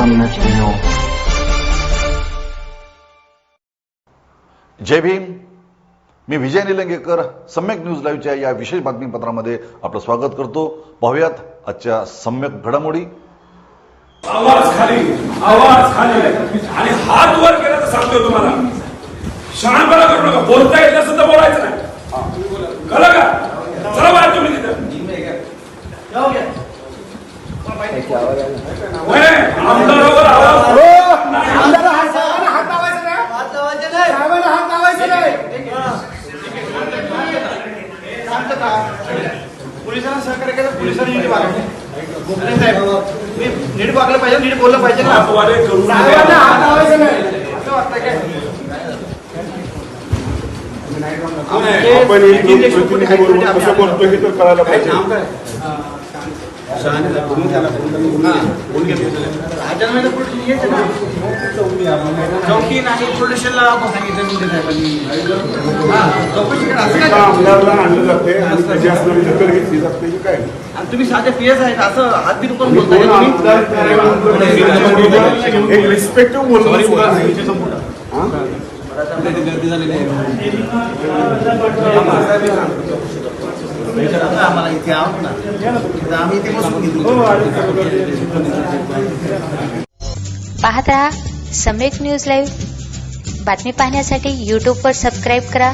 सम्यक न्यूज जय भीम। मी विजय निलंगेकर सम्यक न्यूज लाईव्हच्या या विशेष बातमीपत्रामध्ये आपलं स्वागत करतो. पाहुयात आजच्या सम्यक घडामोडी. आवाज खाली आवाज खाली. आणि हात वर केला तर सांगतोय तुम्हाला. शहाणपणा करू नका. बोलता येत नसेल तर बोलायचं नाही. कळलं का? पोलिसांना सहकार्य केलं पोलिसांनी नीट साहेब मी नीट वागलं पाहिजे नीट बोललं पाहिजे ना हात लावायचं नाही असं काय आपण कसं हे तर कळायला पाहिजे. नाम काय? राजांना तर पोलीस यायचे ना. चौकी नाही पोलीस स्टेशनला आपण सांगितलं मी त्या साहेबांनी. हा, चौकशी करा. असं काय एका आमदारला आणलं जाते आणि त्याची असणारी दखल घेतली जात नाही काय आणि तुम्ही साधे पीएस आहेत असं हात मी बोलताय एक रिस्पेक्टिव्ह बोलणं सुद्धा नाही. हा? आता आम्हाला इथे आहोत ना तर आम्ही इथे बसून घेतो. पाहत रहा सम्यक न्यूज लाईव्ह. बातमी पाहण्यासाठी यूट्यूबवर सबस्क्राईब करा.